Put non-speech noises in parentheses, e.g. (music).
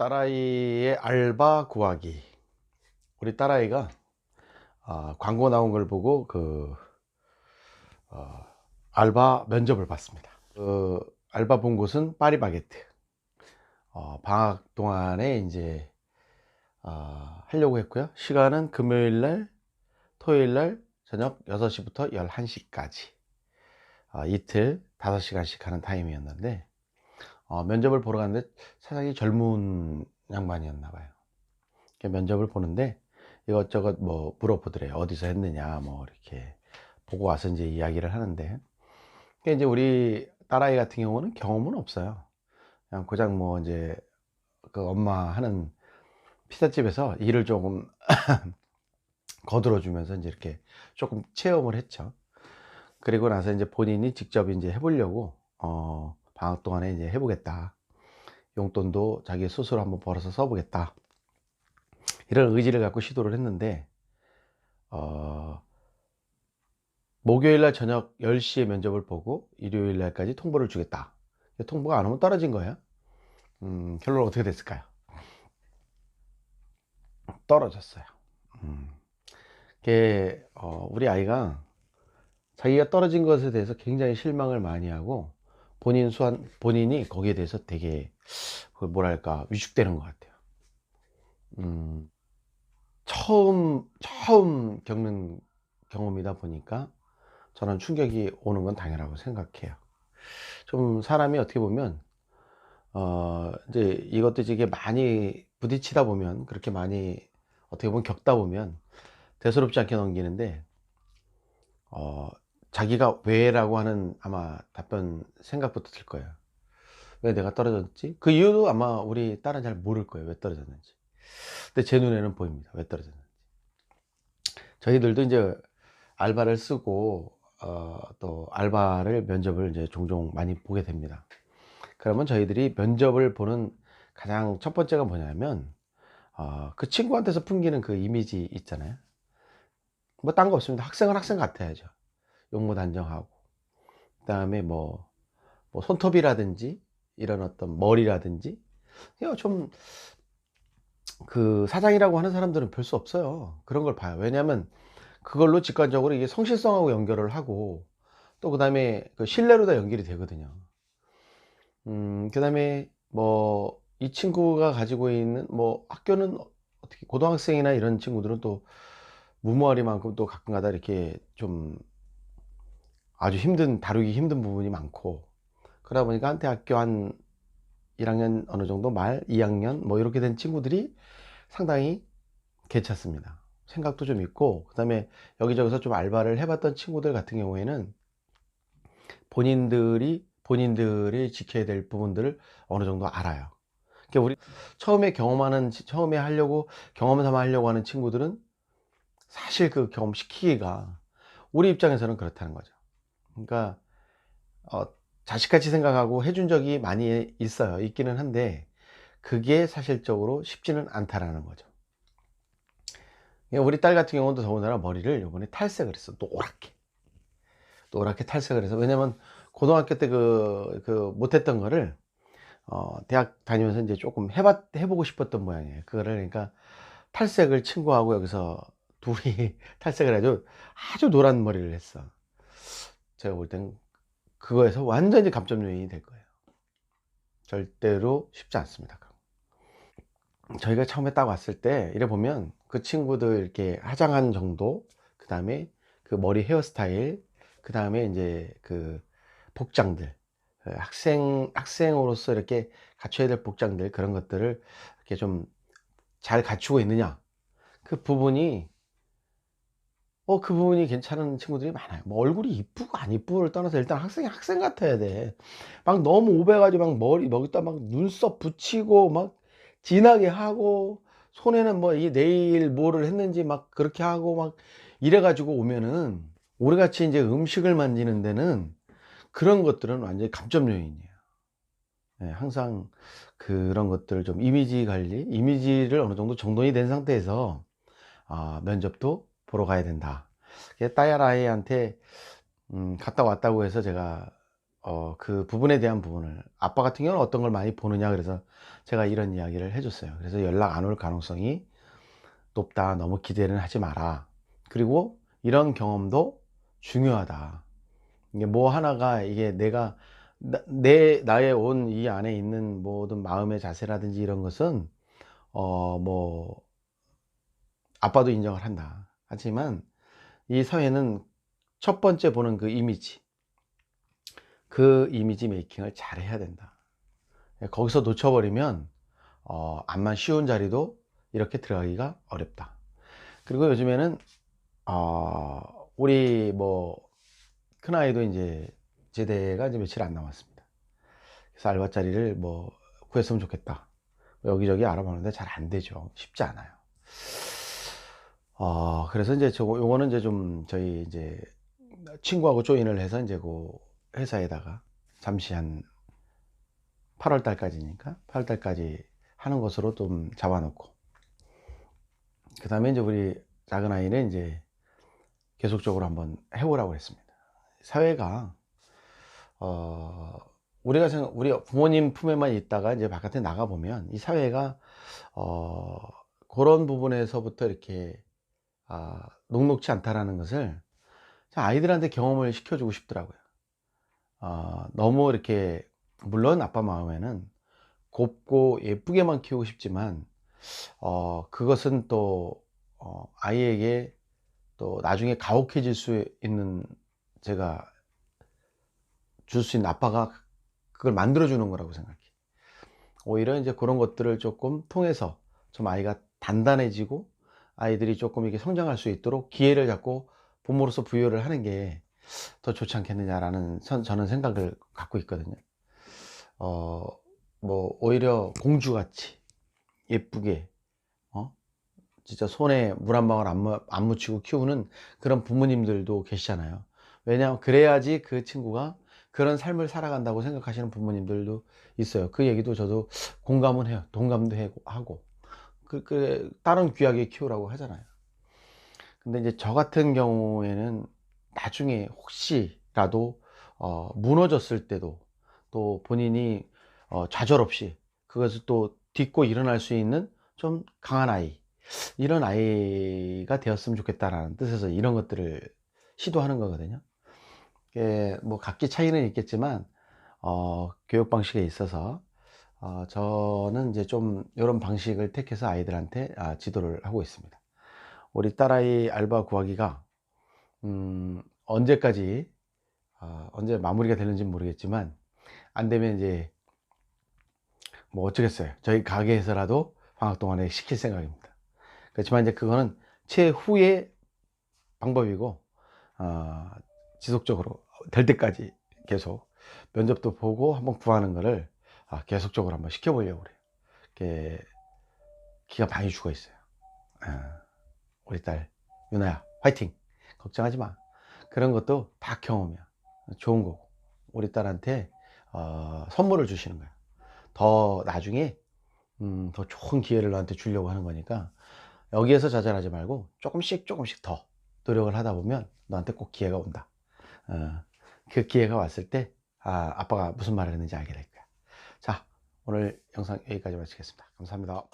딸아이의 알바 구하기. 우리 딸아이가 아, 광고 나온 걸 보고 그 어, 알바 면접을 봤습니다. 그 알바 본 곳은 파리바게트. 어, 방학 동안에 이제 아, 하려고 했고요. 시간은 금요일 날, 토요일 날 저녁 6시부터 11시까지. 아, 이틀 5시간씩 하는 타임이었는데 어, 면접을 보러 갔는데 사장이 젊은 양반이었나 봐요. 면접을 보는데 이것저것 뭐 물어보더래요. 어디서 했느냐 뭐 이렇게 보고 와서 이제 이야기를 하는데 그게 이제 우리 딸아이 같은 경우는 경험은 없어요. 그냥 고작 뭐 이제 그 엄마 하는 피자집에서 일을 조금 (laughs) 거들어 주면서 이제 이렇게 조금 체험을 했죠. 그리고 나서 이제 본인이 직접 이제 해보려고 어 방학 동안에 이제 해보겠다. 용돈도 자기 스스로 한번 벌어서 써보겠다. 이런 의지를 갖고 시도를 했는데, 어, 목요일 날 저녁 10시에 면접을 보고 일요일 날까지 통보를 주겠다. 통보가 안 오면 떨어진 거예요. 음, 결론 어떻게 됐을까요? 떨어졌어요. 음. 그게, 어, 우리 아이가 자기가 떨어진 것에 대해서 굉장히 실망을 많이 하고 본인 수한 본인이 거기에 대해서 되게 그 뭐랄까 위축되는 것 같아요. 음, 처음 처음 겪는 경험이다 보니까 저는 충격이 오는 건 당연하고 생각해요. 좀 사람이 어떻게 보면 어 이제 이것도 이게 많이 부딪히다 보면 그렇게 많이 어떻게 보면 겪다 보면 대수롭지 않게 넘기는데 어 자기가 왜라고 하는 아마 답변 생각부터 들 거예요. 왜 내가 떨어졌지? 그 이유도 아마 우리 딸은 잘 모를 거예요. 왜 떨어졌는지. 근데 제 눈에는 보입니다. 왜 떨어졌는지. 저희들도 이제 알바를 쓰고 어, 또 알바를 면접을 이제 종종 많이 보게 됩니다. 그러면 저희들이 면접을 보는 가장 첫 번째가 뭐냐면 어, 그 친구한테서 풍기는 그 이미지 있잖아요. 뭐 딴 거 없습니다. 학생은 학생 같아야죠. 용모 단정하고 그 다음에 뭐, 뭐 손톱이라든지 이런 어떤 머리라든지 좀 그 사장이라고 하는 사람들은 별 수 없어요. 그런 걸 봐요. 왜냐하면 그걸로 직관적으로 이게 성실성하고 연결을 하고 또 그다음에 그 신뢰로 다 연결이 되거든요. 음, 그다음에 뭐 이 친구가 가지고 있는 뭐 학교는 어떻게 고등학생이나 이런 친구들은 또 무모하리만큼 또 가끔가다 이렇게 좀 아주 힘든 다루기 힘든 부분이 많고 그러다 보니까 한 대학교 한 1학년 어느 정도 말 2학년 뭐 이렇게 된 친구들이 상당히 괜찮습니다. 생각도 좀 있고 그 다음에 여기저기서 좀 알바를 해봤던 친구들 같은 경우에는 본인들이 본인들이 지켜야 될 부분들을 어느 정도 알아요. 그러니까 우리 처음에 경험하는 처음에 하려고 경험 삼아 하려고 하는 친구들은 사실 그 경험 시키기가 우리 입장에서는 그렇다는 거죠. 그러니까 어, 자식같이 생각하고 해준 적이 많이 있어요. 있기는 한데 그게 사실적으로 쉽지는 않다라는 거죠. 우리 딸 같은 경우도 더군다나 머리를 이번에 탈색을 했어. 노랗게. 노랗게 탈색을 해서. 왜냐면 고등학교 때 그, 그 못했던 거를 어, 대학 다니면서 이제 조금 해봤, 해보고 싶었던 모양이에요. 그거를 그러니까 탈색을 친구하고 여기서 둘이 (laughs) 탈색을 해가지고 아주 노란 머리를 했어. 제가 볼 땐 그거에서 완전히 감점 요인이 될 거예요. 절대로 쉽지 않습니다. 저희가 처음에 딱 왔을 때 이래 보면 그 친구들 이렇게 화장한 정도, 그 다음에 그 머리 헤어스타일, 그 다음에 이제 그 복장들, 학생, 학생으로서 이렇게 갖춰야 될 복장들, 그런 것들을 이렇게 좀 잘 갖추고 있느냐. 그 부분이 어, 그 부분이 괜찮은 친구들이 많아요. 뭐 얼굴이 이쁘고 안 이쁘고를 떠나서 일단 학생이 학생 같아야 돼. 막 너무 오배가지고 막 머리, 먹이다 막 눈썹 붙이고 막 진하게 하고 손에는 뭐 이 내일 뭐를 했는지 막 그렇게 하고 막 이래가지고 오면은 우리같이 이제 음식을 만지는 데는 그런 것들은 완전히 감점 요인이에요. 네, 항상 그런 것들을 좀 이미지 관리, 이미지를 어느 정도 정돈이 된 상태에서 아, 면접도 보러 가야 된다. 따야라이한테 음, 갔다 왔다고 해서 제가 어, 그 부분에 대한 부분을 아빠 같은 경우는 어떤 걸 많이 보느냐 그래서 제가 이런 이야기를 해줬어요. 그래서 연락 안 올 가능성이 높다. 너무 기대는 하지 마라. 그리고 이런 경험도 중요하다. 이게 뭐 하나가 이게 내가 나, 내 나의 온 이 안에 있는 모든 마음의 자세라든지 이런 것은 어 뭐 아빠도 인정을 한다. 하지만 이 사회는 첫 번째 보는 그 이미지 그 이미지 메이킹을 잘 해야 된다. 거기서 놓쳐버리면 어, 암만 쉬운 자리도 이렇게 들어가기가 어렵다. 그리고 요즘에는 어, 우리 뭐 큰아이도 이제 제대가 이제 며칠 안 남았습니다. 그래서 알바 자리를 뭐 구했으면 좋겠다. 여기저기 알아보는데 잘 안 되죠. 쉽지 않아요. 어, 그래서 이제 저거 요거는 이제 좀 저희 이제 친구하고 조인을 해서 이제 그 회사에다가 잠시 한 8월 달까지니까 8월 달까지 하는 것으로 좀 잡아놓고 그 다음에 이제 우리 작은 아이는 이제 계속적으로 한번 해보라고 했습니다. 사회가 어 우리가 생각 우리 부모님 품에만 있다가 이제 바깥에 나가 보면 이 사회가 어 그런 부분에서부터 이렇게 아 녹록치 않다라는 것을 아이들한테 경험을 시켜주고 싶더라고요. 어, 너무 이렇게 물론 아빠 마음에는 곱고 예쁘게만 키우고 싶지만 어, 그것은 또 어, 아이에게 또 나중에 가혹해질 수 있는 제가 줄 수 있는 아빠가 그걸 만들어 주는 거라고 생각해. 오히려 이제 그런 것들을 조금 통해서 좀 아이가 단단해지고 아이들이 조금 이렇게 성장할 수 있도록 기회를 잡고 부모로서 부여를 하는 게 더 좋지 않겠느냐라는 선- 저는 생각을 갖고 있거든요. 어, 뭐, 오히려 공주같이 예쁘게, 어? 진짜 손에 물 한 방울 안, 무- 안 묻히고 키우는 그런 부모님들도 계시잖아요. 왜냐하면 그래야지 그 친구가 그런 삶을 살아간다고 생각하시는 부모님들도 있어요. 그 얘기도 저도 공감은 해요. 동감도 하고. 그, 그, 다른 귀하게 키우라고 하잖아요. 근데 이제 저 같은 경우에는 나중에 혹시라도 어, 무너졌을 때도 또 본인이 어, 좌절 없이 그것을 또 딛고 일어날 수 있는 좀 강한 아이 이런 아이가 되었으면 좋겠다라는 뜻에서 이런 것들을 시도하는 거거든요. 이게 뭐 각기 차이는 있겠지만 어, 교육 방식에 있어서 어, 저는 이제 좀 이런 방식을 택해서 아이들한테 아, 지도를 하고 있습니다. 우리 딸아이 알바 구하기가 음, 언제까지 아, 언제 마무리가 되는지 모르겠지만 안 되면 이제 뭐 어쩌겠어요. 저희 가게에서라도 방학 동안에 시킬 생각입니다. 그렇지만 이제 그거는 최후의 방법이고 어, 지속적으로 될 때까지 계속 면접도 보고 한번 구하는 거를 아, 계속적으로 한번 시켜보려고 그래요. 기가 많이 죽어 있어요. 아, 우리 딸 유나야 화이팅! 걱정하지 마. 그런 것도 다 경험이야. 좋은 거고. 우리 딸한테 어, 선물을 주시는 거야. 더 나중에 음, 더 좋은 기회를 너한테 주려고 하는 거니까 여기에서 좌절하지 말고 조금씩 조금씩 더 노력을 하다 보면 너한테 꼭 기회가 온다. 어, 그 기회가 왔을 때 아, 아빠가 무슨 말을 했는지 알게 될 거야. 자, 오늘 영상 여기까지 마치겠습니다. 감사합니다.